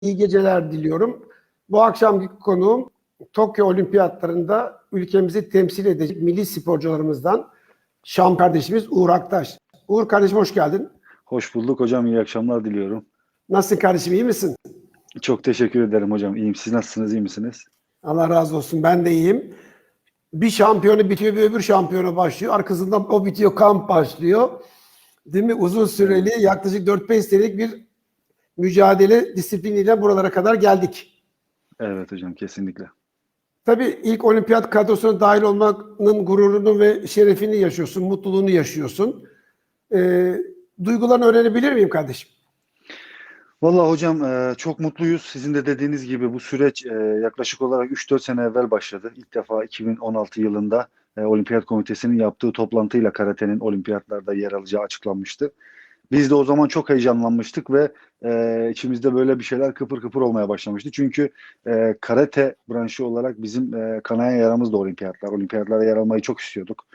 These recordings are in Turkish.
iyi geceler diliyorum. Bu akşamki konuğum Tokyo Olimpiyatlarında ülkemizi temsil edecek milli sporcularımızdan Şam kardeşimiz Uğur Aktaş. Uğur kardeşim hoş geldin. Hoş bulduk hocam. İyi akşamlar diliyorum. Nasılsın kardeşim iyi misin? Çok teşekkür ederim hocam. İyiyim. Siz nasılsınız? iyi misiniz? Allah razı olsun ben de iyiyim. Bir şampiyonu bitiyor bir öbür şampiyonu başlıyor. Arkasından o bitiyor kamp başlıyor. Değil mi? Uzun süreli yaklaşık 4-5 senelik bir mücadele disipliniyle buralara kadar geldik. Evet hocam kesinlikle. Tabii ilk olimpiyat kadrosuna dahil olmanın gururunu ve şerefini yaşıyorsun, mutluluğunu yaşıyorsun. Ee, duygularını öğrenebilir miyim kardeşim? Vallahi hocam e, çok mutluyuz. Sizin de dediğiniz gibi bu süreç e, yaklaşık olarak 3-4 sene evvel başladı. İlk defa 2016 yılında e, Olimpiyat Komitesi'nin yaptığı toplantıyla karatenin olimpiyatlarda yer alacağı açıklanmıştı. Biz de o zaman çok heyecanlanmıştık ve e, içimizde böyle bir şeyler kıpır kıpır olmaya başlamıştı. Çünkü e, karate branşı olarak bizim e, kanayan yaramız da olimpiyatlar. Olimpiyatlara yer almayı çok istiyorduk.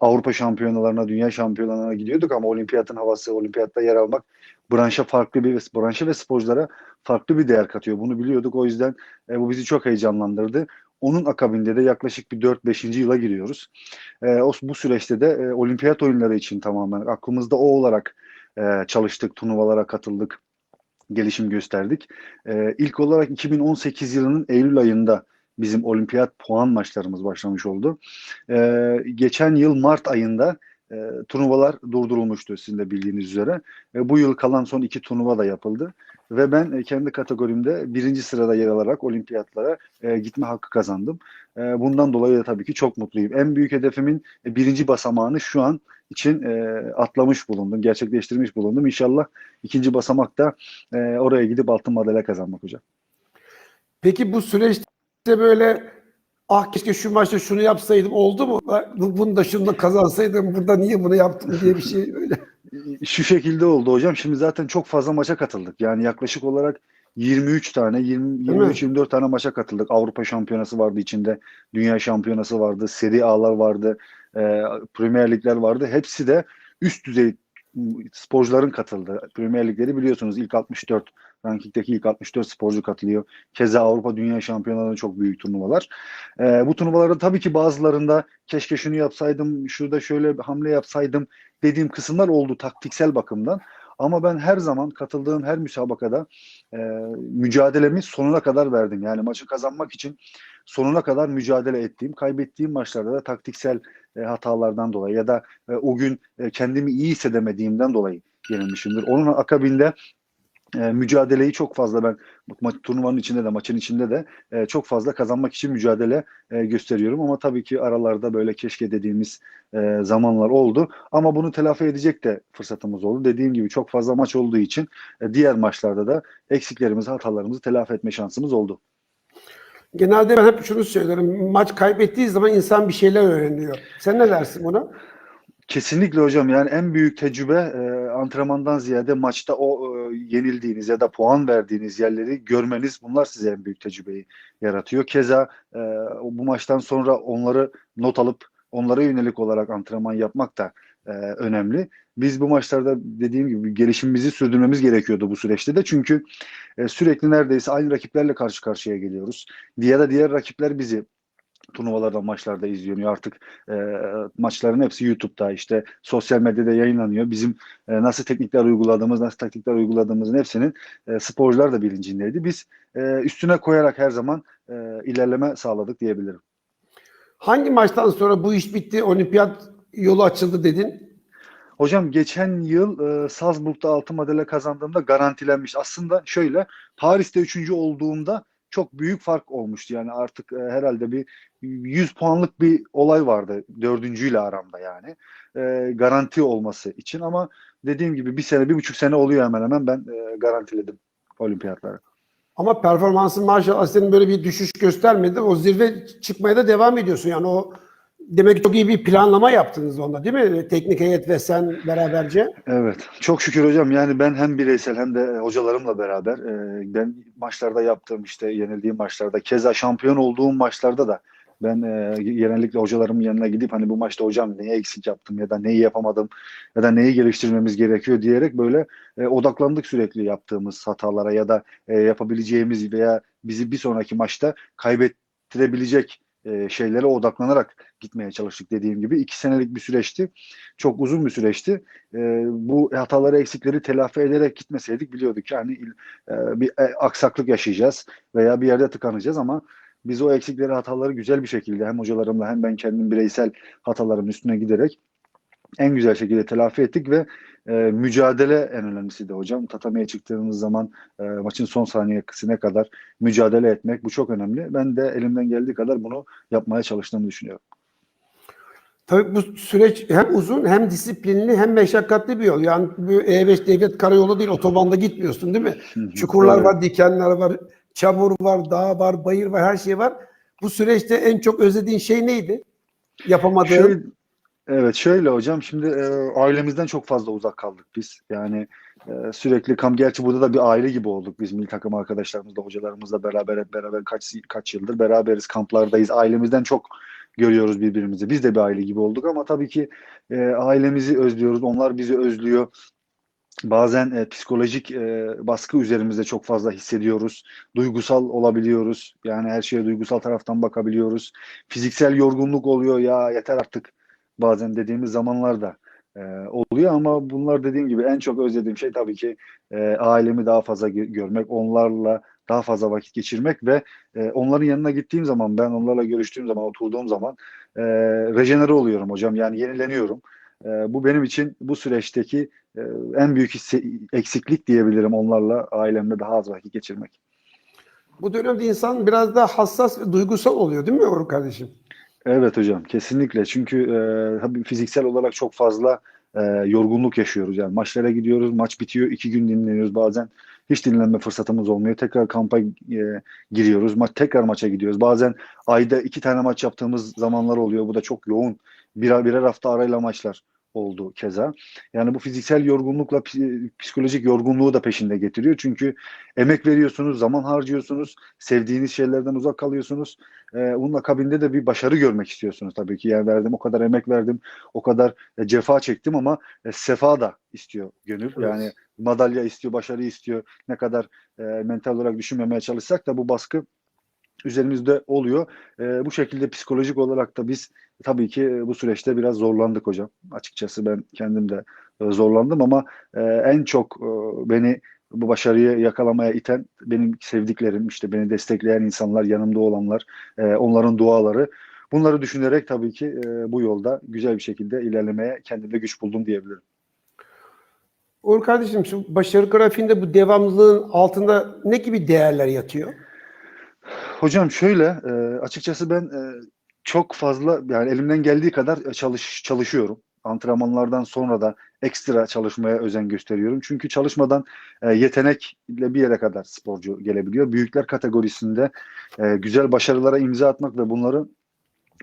Avrupa şampiyonalarına, dünya şampiyonalarına gidiyorduk ama olimpiyatın havası, olimpiyatta yer almak branşa farklı bir branşa ve sporculara farklı bir değer katıyor. Bunu biliyorduk. O yüzden e, bu bizi çok heyecanlandırdı. Onun akabinde de yaklaşık bir 4-5. yıla giriyoruz. E, o, bu süreçte de e, olimpiyat oyunları için tamamen aklımızda o olarak e, çalıştık, turnuvalara katıldık, gelişim gösterdik. E, ilk olarak 2018 yılının Eylül ayında bizim olimpiyat puan maçlarımız başlamış oldu. E, geçen yıl Mart ayında e, turnuvalar durdurulmuştu sizin de bildiğiniz üzere. E, bu yıl kalan son iki turnuva da yapıldı. Ve ben e, kendi kategorimde birinci sırada yer alarak olimpiyatlara e, gitme hakkı kazandım. E, bundan dolayı da tabii ki çok mutluyum. En büyük hedefimin e, birinci basamağını şu an için e, atlamış bulundum, gerçekleştirmiş bulundum. İnşallah ikinci basamakta e, oraya gidip altın madalya kazanmak hocam. Peki bu süreçte böyle ah keşke şu maçta şunu yapsaydım oldu mu? Bunu da şunu da kazansaydım burada niye bunu yaptım diye bir şey öyle. Şu şekilde oldu hocam. Şimdi zaten çok fazla maça katıldık. Yani yaklaşık olarak 23 tane, 20, 23-24 tane maça katıldık. Avrupa Şampiyonası vardı içinde, Dünya Şampiyonası vardı, Seri A'lar vardı, e, Premier Ligler vardı. Hepsi de üst düzey sporcuların katıldığı. Premier Ligleri biliyorsunuz ilk 64 rankingdeki ilk 64 sporcu katılıyor. Keza Avrupa Dünya Şampiyonaları çok büyük turnuvalar. E, bu turnuvalarda tabii ki bazılarında keşke şunu yapsaydım, şurada şöyle hamle yapsaydım dediğim kısımlar oldu taktiksel bakımdan. Ama ben her zaman katıldığım her müsabakada e, mücadelemi sonuna kadar verdim. Yani maçı kazanmak için sonuna kadar mücadele ettiğim, kaybettiğim maçlarda da taktiksel e, hatalardan dolayı ya da e, o gün e, kendimi iyi hissedemediğimden dolayı yenilmişimdir. Onun akabinde e, mücadeleyi çok fazla ben ma- turnuvanın içinde de maçın içinde de e, çok fazla kazanmak için mücadele e, gösteriyorum ama tabii ki aralarda böyle keşke dediğimiz e, zamanlar oldu ama bunu telafi edecek de fırsatımız oldu. Dediğim gibi çok fazla maç olduğu için e, diğer maçlarda da eksiklerimizi, hatalarımızı telafi etme şansımız oldu. Genelde ben hep şunu söylerim. Maç kaybettiği zaman insan bir şeyler öğreniyor. Sen ne dersin buna? Kesinlikle hocam yani en büyük tecrübe e, antrenmandan ziyade maçta o e, yenildiğiniz ya da puan verdiğiniz yerleri görmeniz bunlar size en büyük tecrübeyi yaratıyor. Keza e, bu maçtan sonra onları not alıp onlara yönelik olarak antrenman yapmak da e, önemli. Biz bu maçlarda dediğim gibi gelişimimizi sürdürmemiz gerekiyordu bu süreçte de çünkü e, sürekli neredeyse aynı rakiplerle karşı karşıya geliyoruz. Diğer de diğer rakipler bizi turnuvalarda, maçlarda izleniyor. Artık e, maçların hepsi YouTube'da işte sosyal medyada yayınlanıyor. Bizim e, nasıl teknikler uyguladığımız, nasıl taktikler uyguladığımızın hepsinin e, sporcular da bilincindeydi. Biz e, üstüne koyarak her zaman e, ilerleme sağladık diyebilirim. Hangi maçtan sonra bu iş bitti, olimpiyat yolu açıldı dedin? Hocam geçen yıl e, Salzburg'da altın madalya kazandığımda garantilenmiş. Aslında şöyle Paris'te üçüncü olduğumda çok büyük fark olmuştu. Yani artık e, herhalde bir 100 puanlık bir olay vardı dördüncüyle aramda yani. E, garanti olması için ama dediğim gibi bir sene, bir buçuk sene oluyor hemen hemen ben e, garantiledim olimpiyatları. Ama performansın maşallah senin böyle bir düşüş göstermedi. O zirve çıkmaya da devam ediyorsun. Yani o demek ki çok iyi bir planlama yaptınız onda değil mi? Teknik heyet ve sen beraberce. Evet. Çok şükür hocam. Yani ben hem bireysel hem de hocalarımla beraber e, ben maçlarda yaptığım işte yenildiğim maçlarda keza şampiyon olduğum maçlarda da Ben e, genellikle hocalarımın yanına gidip hani bu maçta hocam neyi eksik yaptım ya da neyi yapamadım ya da neyi geliştirmemiz gerekiyor diyerek böyle e, odaklandık sürekli yaptığımız hatalara ya da e, yapabileceğimiz veya bizi bir sonraki maçta kaybettirebilecek e, şeylere odaklanarak gitmeye çalıştık dediğim gibi. iki senelik bir süreçti. Çok uzun bir süreçti. E, bu hataları, eksikleri telafi ederek gitmeseydik biliyorduk ki hani e, bir e, aksaklık yaşayacağız veya bir yerde tıkanacağız ama biz o eksikleri, hataları güzel bir şekilde hem hocalarımla hem ben kendim bireysel hataların üstüne giderek en güzel şekilde telafi ettik ve e, mücadele en önemlisi de hocam. Tatamiye çıktığımız zaman e, maçın son saniyesine kadar mücadele etmek bu çok önemli. Ben de elimden geldiği kadar bunu yapmaya çalıştığımı düşünüyorum. Tabii bu süreç hem uzun hem disiplinli hem meşakkatli bir yol. Yani bu E5 devlet karayolu değil otobanda gitmiyorsun değil mi? Çukurlar Evet. var, dikenler var, çamur var, dağ var, bayır var, her şey var. Bu süreçte en çok özlediğin şey neydi? Yapamadığın. Şöyle, evet şöyle hocam şimdi e, ailemizden çok fazla uzak kaldık biz. Yani e, sürekli kam gerçi burada da bir aile gibi olduk biz milli takım arkadaşlarımızla hocalarımızla beraber hep beraber kaç kaç yıldır beraberiz kamplardayız. Ailemizden çok görüyoruz birbirimizi. Biz de bir aile gibi olduk ama tabii ki e, ailemizi özlüyoruz. Onlar bizi özlüyor. Bazen e, psikolojik e, baskı üzerimizde çok fazla hissediyoruz. Duygusal olabiliyoruz. Yani her şeye duygusal taraftan bakabiliyoruz. Fiziksel yorgunluk oluyor ya yeter artık bazen dediğimiz zamanlar da e, oluyor ama bunlar dediğim gibi en çok özlediğim şey tabii ki e, ailemi daha fazla gö- görmek, onlarla daha fazla vakit geçirmek ve e, onların yanına gittiğim zaman ben onlarla görüştüğüm zaman oturduğum zaman e, rejenere oluyorum hocam yani yenileniyorum. E, bu benim için bu süreçteki e, en büyük eksiklik diyebilirim onlarla ailemle daha az vakit geçirmek. Bu dönemde insan biraz daha hassas ve duygusal oluyor değil mi Orhun kardeşim? Evet hocam kesinlikle. Çünkü e, tabii fiziksel olarak çok fazla e, yorgunluk yaşıyoruz. Yani maçlara gidiyoruz maç bitiyor iki gün dinleniyoruz. Bazen hiç dinlenme fırsatımız olmuyor. Tekrar kampa e, giriyoruz ma tekrar maça gidiyoruz. Bazen ayda iki tane maç yaptığımız zamanlar oluyor. Bu da çok yoğun. Birer birer hafta arayla maçlar oldu keza yani bu fiziksel yorgunlukla psikolojik yorgunluğu da peşinde getiriyor çünkü emek veriyorsunuz zaman harcıyorsunuz sevdiğiniz şeylerden uzak kalıyorsunuz e, bunun akabinde de bir başarı görmek istiyorsunuz tabii ki. Yani verdim o kadar emek verdim, o kadar e, cefa çektim ama e, sefa da istiyor gönül. Evet. Yani madalya istiyor, başarı istiyor. Ne kadar e, mental olarak düşünmemeye çalışsak da bu baskı üzerimizde oluyor. E, bu şekilde psikolojik olarak da biz tabii ki e, bu süreçte biraz zorlandık hocam. Açıkçası ben kendim de e, zorlandım ama e, en çok e, beni bu başarıyı yakalamaya iten benim sevdiklerim, işte beni destekleyen insanlar, yanımda olanlar, e, onların duaları. Bunları düşünerek tabii ki e, bu yolda güzel bir şekilde ilerlemeye kendimde güç buldum diyebilirim. Orhun kardeşim şu başarı grafiğinde bu devamlılığın altında ne gibi değerler yatıyor? Hocam şöyle, e, açıkçası ben e, çok fazla yani elimden geldiği kadar çalış çalışıyorum. Antrenmanlardan sonra da ekstra çalışmaya özen gösteriyorum. Çünkü çalışmadan e, yetenekle bir yere kadar sporcu gelebiliyor. Büyükler kategorisinde e, güzel başarılara imza atmak ve bunları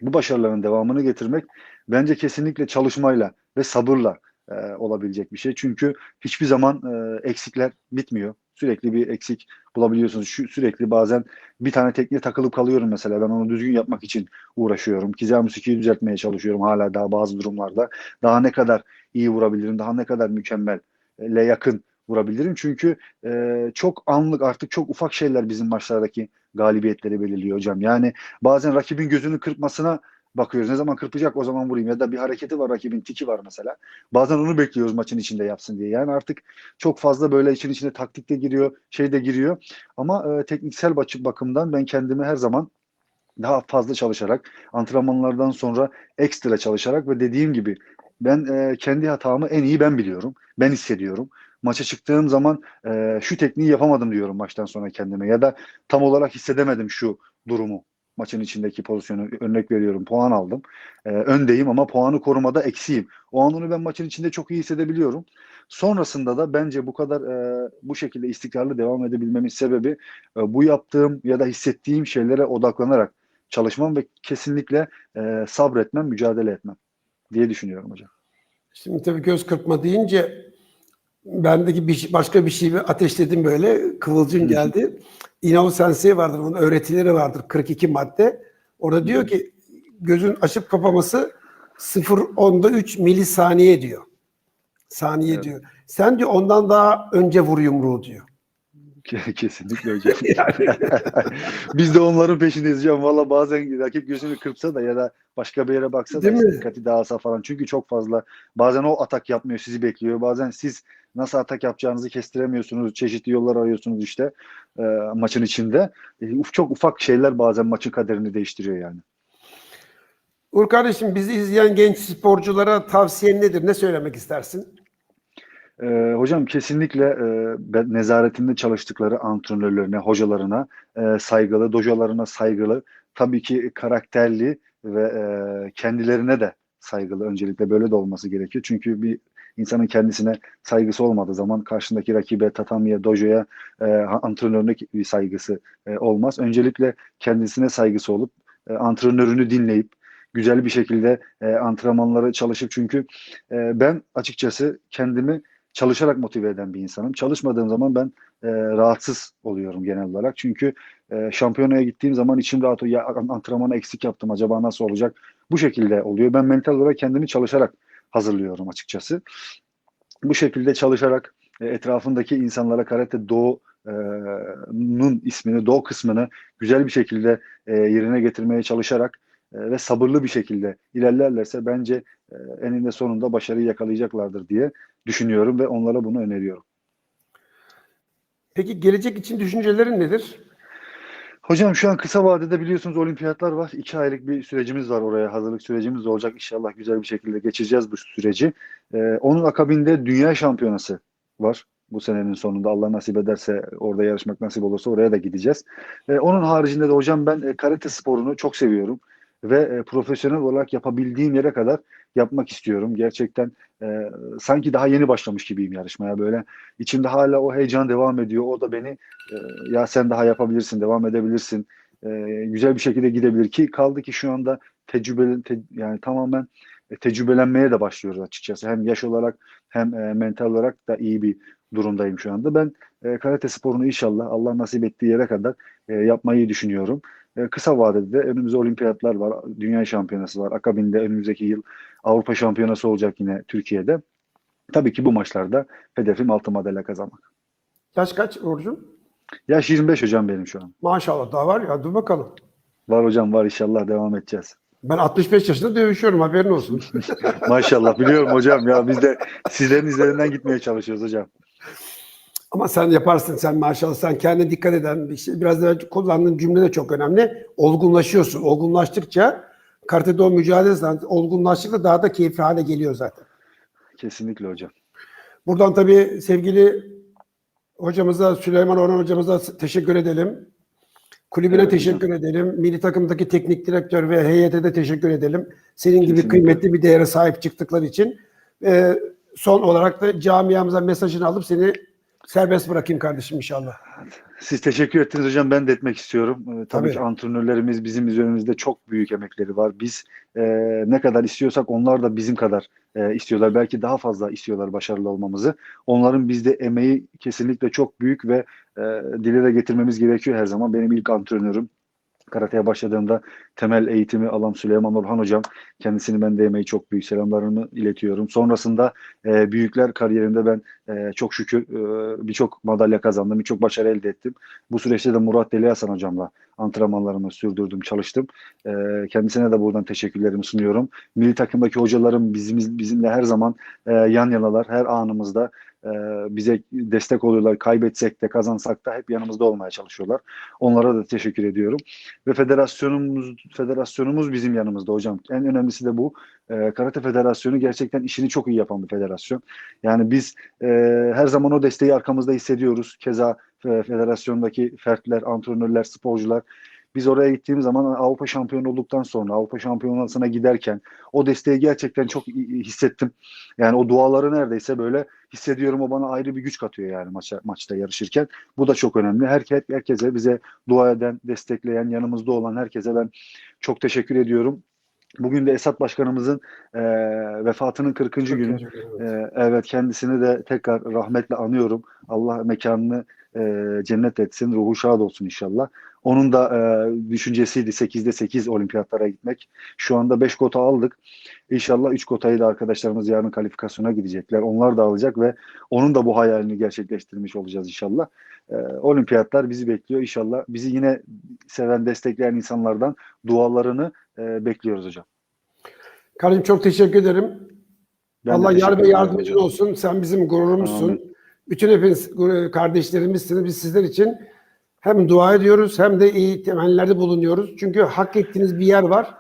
bu başarıların devamını getirmek bence kesinlikle çalışmayla ve sabırla e, olabilecek bir şey. Çünkü hiçbir zaman e, eksikler bitmiyor. Sürekli bir eksik bulabiliyorsunuz. Şu, sürekli bazen bir tane tekniğe takılıp kalıyorum mesela. Ben onu düzgün yapmak için uğraşıyorum. Kizya musikiyi düzeltmeye çalışıyorum hala daha bazı durumlarda. Daha ne kadar iyi vurabilirim, daha ne kadar mükemmelle yakın vurabilirim. Çünkü e, çok anlık artık çok ufak şeyler bizim maçlardaki galibiyetleri belirliyor hocam. Yani bazen rakibin gözünü kırpmasına bakıyoruz. Ne zaman kırpacak o zaman vurayım ya da bir hareketi var rakibin tiki var mesela. Bazen onu bekliyoruz maçın içinde yapsın diye. Yani artık çok fazla böyle için içine taktik de giriyor, şey de giriyor. Ama e, tekniksel bak- bakımdan ben kendimi her zaman daha fazla çalışarak, antrenmanlardan sonra ekstra çalışarak ve dediğim gibi ben e, kendi hatamı en iyi ben biliyorum. Ben hissediyorum. Maça çıktığım zaman e, şu tekniği yapamadım diyorum maçtan sonra kendime ya da tam olarak hissedemedim şu durumu. Maçın içindeki pozisyonu örnek veriyorum. Puan aldım. E, öndeyim ama puanı korumada eksiğim. O an onu ben maçın içinde çok iyi hissedebiliyorum. Sonrasında da bence bu kadar e, bu şekilde istikrarlı devam edebilmemin sebebi e, bu yaptığım ya da hissettiğim şeylere odaklanarak çalışmam ve kesinlikle e, sabretmem, mücadele etmem diye düşünüyorum hocam. Şimdi tabii göz kırpma deyince bendeki bir, şey- başka bir şeyi ateşledim böyle. Kıvılcım geldi. Inao Sensei vardır. Onun öğretileri vardır. 42 madde. Orada diyor ki gözün açıp kapaması 0.10'da 3 milisaniye diyor. Saniye Evet. diyor. Sen diyor ondan daha önce vur yumruğu diyor. Ke- Kesinlikle hocam. Biz de onların peşindeyiz hocam. Valla bazen rakip gözünü kırpsa da ya da başka bir yere baksa da Değil işte mi? dikkati dağılsa falan. Çünkü çok fazla bazen o atak yapmıyor sizi bekliyor. Bazen siz nasıl atak yapacağınızı kestiremiyorsunuz. Çeşitli yollar arıyorsunuz işte e, maçın içinde. E, uf- çok ufak şeyler bazen maçın kaderini değiştiriyor yani. Uğur kardeşim bizi izleyen genç sporculara tavsiyen nedir? Ne söylemek istersin? Ee, hocam kesinlikle e, nezaretinde çalıştıkları antrenörlerine, hocalarına e, saygılı, dojolarına saygılı, tabii ki karakterli ve e, kendilerine de saygılı. Öncelikle böyle de olması gerekiyor. Çünkü bir insanın kendisine saygısı olmadığı zaman karşındaki rakibe, tatamiye, dojoya, e, antrenörüne bir saygısı e, olmaz. Öncelikle kendisine saygısı olup e, antrenörünü dinleyip güzel bir şekilde e, antrenmanları çalışıp çünkü e, ben açıkçası kendimi çalışarak motive eden bir insanım. Çalışmadığım zaman ben e, rahatsız oluyorum genel olarak. Çünkü e, şampiyonaya gittiğim zaman içim rahat oluyor. Antrenmanı eksik yaptım acaba nasıl olacak? Bu şekilde oluyor. Ben mental olarak kendimi çalışarak hazırlıyorum açıkçası. Bu şekilde çalışarak e, etrafındaki insanlara karate doğu'nun ismini, doğu kısmını güzel bir şekilde e, yerine getirmeye çalışarak e, ve sabırlı bir şekilde ilerlerlerse bence e, eninde sonunda başarıyı yakalayacaklardır diye düşünüyorum ve onlara bunu öneriyorum. Peki gelecek için düşüncelerin nedir? Hocam şu an kısa vadede biliyorsunuz olimpiyatlar var. İki aylık bir sürecimiz var oraya. Hazırlık sürecimiz olacak. İnşallah güzel bir şekilde geçeceğiz bu süreci. Ee, onun akabinde dünya şampiyonası var. Bu senenin sonunda Allah nasip ederse orada yarışmak nasip olursa oraya da gideceğiz. Ee, onun haricinde de hocam ben e, karate sporunu çok seviyorum. Ve e, profesyonel olarak yapabildiğim yere kadar yapmak istiyorum. Gerçekten e, sanki daha yeni başlamış gibiyim yarışmaya böyle. İçimde hala o heyecan devam ediyor. O da beni e, ya sen daha yapabilirsin, devam edebilirsin. E, güzel bir şekilde gidebilir ki kaldı ki şu anda tecrübe te- yani tamamen e, tecrübelenmeye de başlıyoruz açıkçası. Hem yaş olarak hem e, mental olarak da iyi bir durumdayım şu anda. Ben e, karate sporunu inşallah Allah nasip ettiği yere kadar e, yapmayı düşünüyorum. E, kısa vadede de önümüzde olimpiyatlar var, dünya şampiyonası var. Akabinde önümüzdeki yıl Avrupa şampiyonası olacak yine Türkiye'de. Tabii ki bu maçlarda hedefim altın madalya kazanmak. Yaş kaç Uğurcuğum? Yaş 25 hocam benim şu an. Maşallah daha var ya dur bakalım. Var hocam var inşallah devam edeceğiz. Ben 65 yaşında dövüşüyorum haberin olsun. Maşallah biliyorum hocam ya biz de sizlerin izlerinden gitmeye çalışıyoruz hocam. Ama sen yaparsın sen maşallah sen kendine dikkat eden bir şey. Biraz da kullandığın cümle de çok önemli. Olgunlaşıyorsun. Olgunlaştıkça karatede o mücadele olgunlaştıkça daha da keyifli hale geliyor zaten. Kesinlikle hocam. Buradan tabii sevgili hocamıza Süleyman Orhan hocamıza teşekkür edelim. Kulübüne Evet teşekkür edelim. Milli takımdaki teknik direktör ve heyete de teşekkür edelim. Senin gibi Kesinlikle. kıymetli bir değere sahip çıktıkları için. Ee, son olarak da camiamıza mesajını alıp seni serbest bırakayım kardeşim inşallah. Siz teşekkür ettiniz hocam. Ben de etmek istiyorum. Ee, tabii, Tabii. ki antrenörlerimiz bizim üzerimizde çok büyük emekleri var. Biz e, ne kadar istiyorsak onlar da bizim kadar e, istiyorlar. Belki daha fazla istiyorlar başarılı olmamızı. Onların bizde emeği kesinlikle çok büyük ve e, dile de getirmemiz gerekiyor her zaman. Benim ilk antrenörüm karateye başladığımda temel eğitimi alan Süleyman Orhan hocam. Kendisini ben de çok büyük selamlarımı iletiyorum. Sonrasında e, büyükler kariyerimde ben e, çok şükür e, birçok madalya kazandım, birçok başarı elde ettim. Bu süreçte de Murat Deli Hasan hocamla antrenmanlarımı sürdürdüm, çalıştım. E, kendisine de buradan teşekkürlerimi sunuyorum. Milli takımdaki hocalarım bizim, bizimle her zaman e, yan yanalar, her anımızda e, bize destek oluyorlar. Kaybetsek de kazansak da hep yanımızda olmaya çalışıyorlar. Onlara da teşekkür ediyorum. Ve federasyonumuz federasyonumuz bizim yanımızda hocam. En önemlisi de bu. E, Karate Federasyonu gerçekten işini çok iyi yapan bir federasyon. Yani biz e, her zaman o desteği arkamızda hissediyoruz. Keza e, federasyondaki fertler, antrenörler, sporcular. Biz oraya gittiğimiz zaman Avrupa şampiyonu olduktan sonra Avrupa şampiyonasına giderken o desteği gerçekten çok hissettim. Yani o duaları neredeyse böyle hissediyorum. O bana ayrı bir güç katıyor yani maça, maçta yarışırken. Bu da çok önemli. Herke, herkese bize dua eden, destekleyen, yanımızda olan herkese ben çok teşekkür ediyorum. Bugün de Esat Başkanımızın e, vefatının 40. günü. Ee, evet kendisini de tekrar rahmetle anıyorum. Allah mekanını e, cennet etsin, ruhu şad olsun inşallah. Onun da e, düşüncesiydi 8'de 8 olimpiyatlara gitmek. Şu anda 5 kota aldık. İnşallah 3 kotayı da arkadaşlarımız yarın kalifikasyona gidecekler. Onlar da alacak ve onun da bu hayalini gerçekleştirmiş olacağız inşallah. E, olimpiyatlar bizi bekliyor. İnşallah bizi yine seven, destekleyen insanlardan dualarını e, bekliyoruz hocam. Kardeşim çok teşekkür ederim. Ben Allah yar ve yardımcın olsun. Sen bizim gururumuzsun. Amin. Bütün hepiniz kardeşlerimizsiniz. Biz sizler için hem dua ediyoruz hem de iyi temellerde bulunuyoruz. Çünkü hak ettiğiniz bir yer var.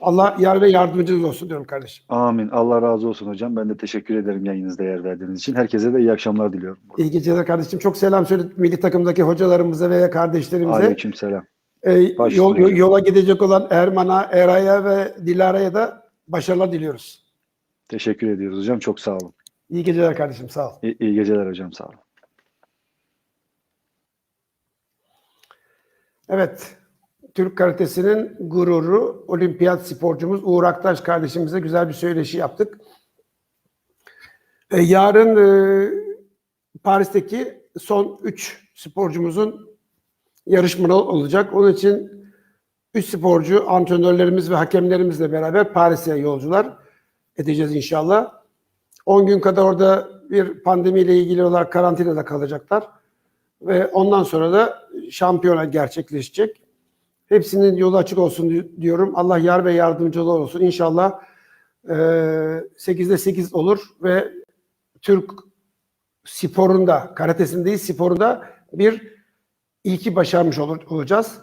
Allah yar ve yardımcınız olsun diyorum kardeşim. Amin. Allah razı olsun hocam. Ben de teşekkür ederim yayınınızda yer verdiğiniz için. Herkese de iyi akşamlar diliyorum. İyi geceler kardeşim. Çok selam söyle milli takımdaki hocalarımıza ve kardeşlerimize. Aleyküm selam. Ee, yol, yola gidecek olan Erman'a, Eray'a ve Dilara'ya da başarılar diliyoruz. Teşekkür ediyoruz hocam. Çok sağ olun. İyi geceler kardeşim. Sağ ol. İyi, iyi geceler hocam. Sağ olun. Evet. Türk karatesinin gururu olimpiyat sporcumuz Uğur Aktaş kardeşimize güzel bir söyleşi yaptık. E, yarın e, Paris'teki son 3 sporcumuzun yarışmaları olacak. Onun için 3 sporcu antrenörlerimiz ve hakemlerimizle beraber Paris'e yolcular edeceğiz inşallah. 10 gün kadar orada bir pandemiyle ilgili olarak karantinada kalacaklar. Ve ondan sonra da şampiyona gerçekleşecek. Hepsinin yolu açık olsun di- diyorum. Allah yar ve yardımcılar olsun. İnşallah e, 8'de 8 olur ve Türk sporunda, karatesinde değil sporunda bir ilki başarmış olur, olacağız.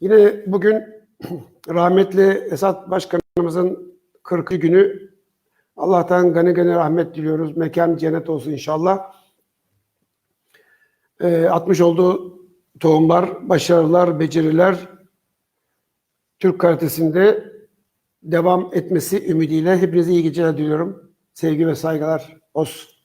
Yine bugün rahmetli Esat Başkanımızın 40. günü Allah'tan gani gani rahmet diliyoruz. Mekan cennet olsun inşallah. Ee, atmış olduğu tohumlar, başarılar, beceriler Türk karatesinde devam etmesi ümidiyle hepinize iyi geceler diliyorum. Sevgi ve saygılar olsun.